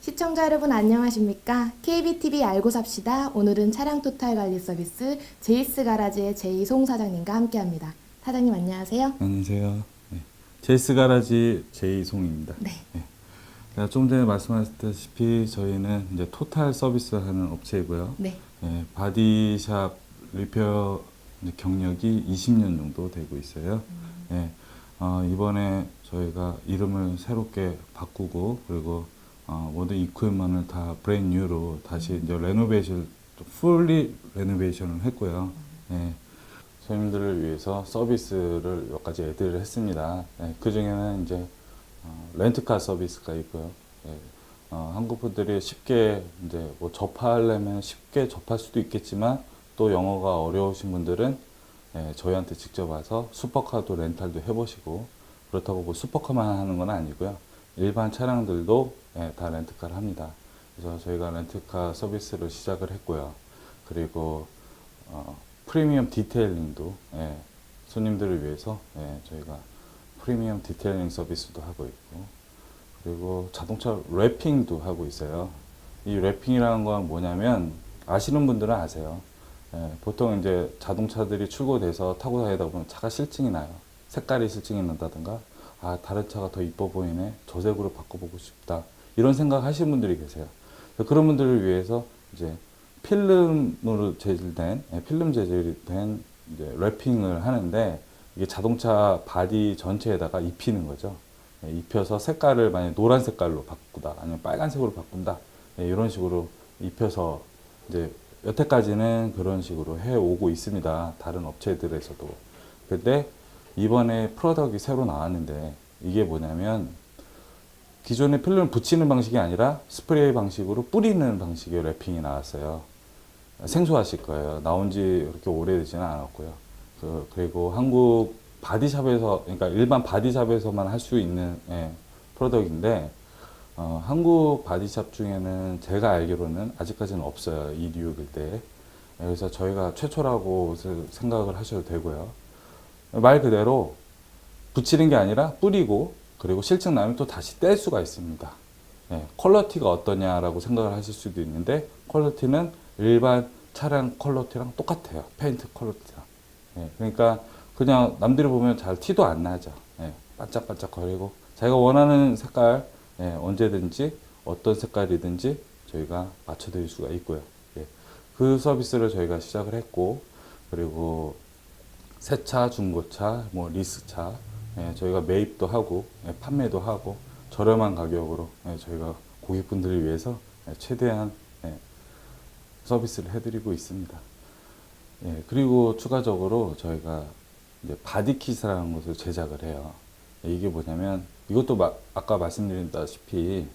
시청자 여러분 안녕하십니까? KBTV 알고 삽시다. 오늘은 차량 토탈 관리 서비스 제이스 가라지의 제이송 사장님과 함께합니다. 사장님 안녕하세요. 안녕하세요. 네. 제이스 가라지 제이송입니다. 네. 네. 좀 전에 말씀하셨다시피 저희는 이제 토탈 서비스를 하는 업체이고요. 네. 예, 바디샵 리페어 경력이 20년 정도 되고 있어요. 예, 어, 이번에 저희가 이름을 새롭게 바꾸고 그리고 어, 모든 이퀄먼을 다 브랜드 뉴로 다시 이제 레노베이션 풀리 레노베이션을 했고요. 예, 손님들을 위해서 서비스를 몇 가지 애드를 했습니다. 예, 그 중에는 이제 어, 렌트카 서비스가 있고요. 예, 어, 한국 분들이 쉽게 이제 뭐 접하려면 쉽게 접할 수도 있겠지만 또 영어가 어려우신 분들은 예, 저희한테 직접 와서 슈퍼카도 렌탈도 해보시고 그렇다고 뭐 슈퍼카만 하는 건 아니고요. 일반 차량들도 예, 다 렌트카를 합니다. 그래서 저희가 렌트카 서비스를 시작을 했고요. 그리고 어, 프리미엄 디테일링도 예, 손님들을 위해서 예, 저희가 프리미엄 디테일링 서비스도 하고 있고 그리고 자동차 랩핑도 하고 있어요. 이 랩핑이라는 건 뭐냐면 아시는 분들은 아세요. 예, 보통 이제 자동차들이 출고돼서 타고 다니다 보면 차가 실증이 나요. 색깔이 실증이 난다든가 아 다른 차가 더 이뻐 보이네 저 색으로 바꿔보고 싶다 이런 생각 하시는 분들이 계세요. 그런 분들을 위해서 이제 필름으로 재질된 예, 필름 재질이 된 랩핑을 하는데 이게 자동차 바디 전체에다가 입히는 거죠. 예, 입혀서 색깔을 만약 노란 색깔로 바꾸다 아니면 빨간색으로 바꾼다 예, 이런 식으로 입혀서 이제 여태까지는 그런 식으로 해 오고 있습니다. 다른 업체들에서도. 근데 이번에 프로덕이 새로 나왔는데 이게 뭐냐면 기존의 필름을 붙이는 방식이 아니라 스프레이 방식으로 뿌리는 방식의 랩핑이 나왔어요. 생소하실 거예요. 나온 지 그렇게 오래되지는 않았고요. 그, 그리고 한국 바디샵에서, 그러니까 일반 바디샵에서만 할 수 있는 예, 프로덕인데, 어, 한국 바디샵 중에는 제가 알기로는 아직까지는 없어요. 이 뉴욕일 때. 예, 그래서 저희가 최초라고 생각을 하셔도 되고요. 말 그대로 붙이는 게 아니라 뿌리고 그리고 실증 나면 또 다시 뗄 수가 있습니다. 예, 퀄러티가 어떠냐라고 생각을 하실 수도 있는데 퀄러티는 일반 차량 퀄러티랑 똑같아요. 페인트 퀄러티랑. 예, 그러니까 그냥 남들이 보면 잘 티도 안 나죠. 예, 반짝반짝 거리고 자기가 원하는 색깔 예, 언제든지 어떤 색깔이든지 저희가 맞춰드릴 수가 있고요. 예, 그 서비스를 저희가 시작을 했고 그리고 새 차, 중고차, 뭐 리스차 예, 저희가 매입도 하고 예, 판매도 하고 저렴한 가격으로 예, 저희가 고객분들을 위해서 예, 최대한 예, 서비스를 해드리고 있습니다. 예, 그리고 추가적으로 저희가 이제 바디킷이라는 것을 제작을 해요. 예, 이게 뭐냐면 이것도 마- 아까 말씀드렸다시피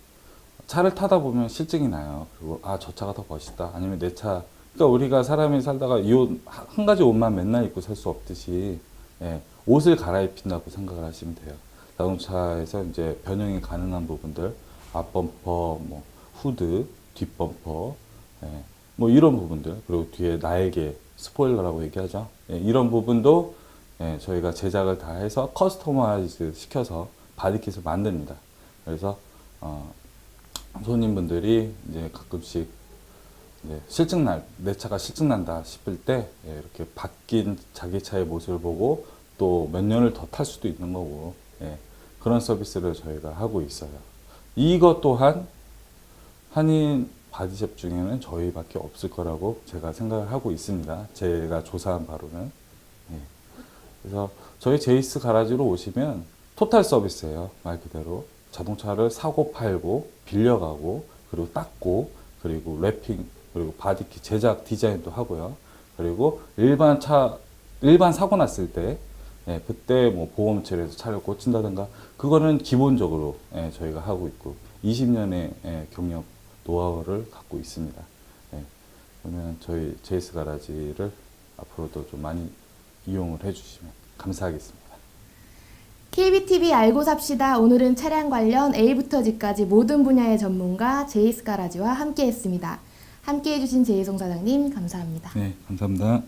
차를 타다 보면 실증이 나요. 그리고 아 저 차가 더 멋있다. 아니면 내 차. 그러니까 우리가 사람이 살다가 이 옷 한 가지 옷만 맨날 입고 살 수 없듯이 예, 옷을 갈아입힌다고 생각을 하시면 돼요. 자동차에서 이제 변형이 가능한 부분들 앞범퍼, 뭐 후드, 뒷범퍼, 예, 뭐 이런 부분들 그리고 뒤에 날개 스포일러라고 얘기하죠. 예, 이런 부분도 예, 저희가 제작을 다 해서 커스터마이즈 시켜서 바디킷을 만듭니다. 그래서 어, 손님분들이 이제 가끔씩 이제 실증 날, 내 차가 실증 난다 싶을 때 예, 이렇게 바뀐 자기 차의 모습을 보고 또 몇 년을 더 탈 수도 있는 거고 예, 그런 서비스를 저희가 하고 있어요. 이것 또한 한인 바디샵 중에는 저희밖에 없을 거라고 제가 생각을 하고 있습니다. 제가 조사한 바로는. 예. 그래서 저희 제이스 가라지로 오시면 토탈 서비스예요. 말 그대로 자동차를 사고 팔고 빌려가고 그리고 닦고 그리고 랩핑 그리고 바디킷 제작 디자인도 하고요. 그리고 일반 차 일반 사고 났을 때 예, 그때 뭐 보험 처리해서 차를 고친다든가 그거는 기본적으로 예, 저희가 하고 있고 20년의 예, 경력 노하우를 갖고 있습니다. 네. 그러면 저희 제이스 가라지를 앞으로도 좀 많이 이용을 해주시면 감사하겠습니다. KBTV 알고 삽시다. 오늘은 차량 관련 A부터 G까지 모든 분야의 전문가 제이스 가라지와 함께했습니다. 함께해주신 제이송 사장님 감사합니다. 네, 감사합니다.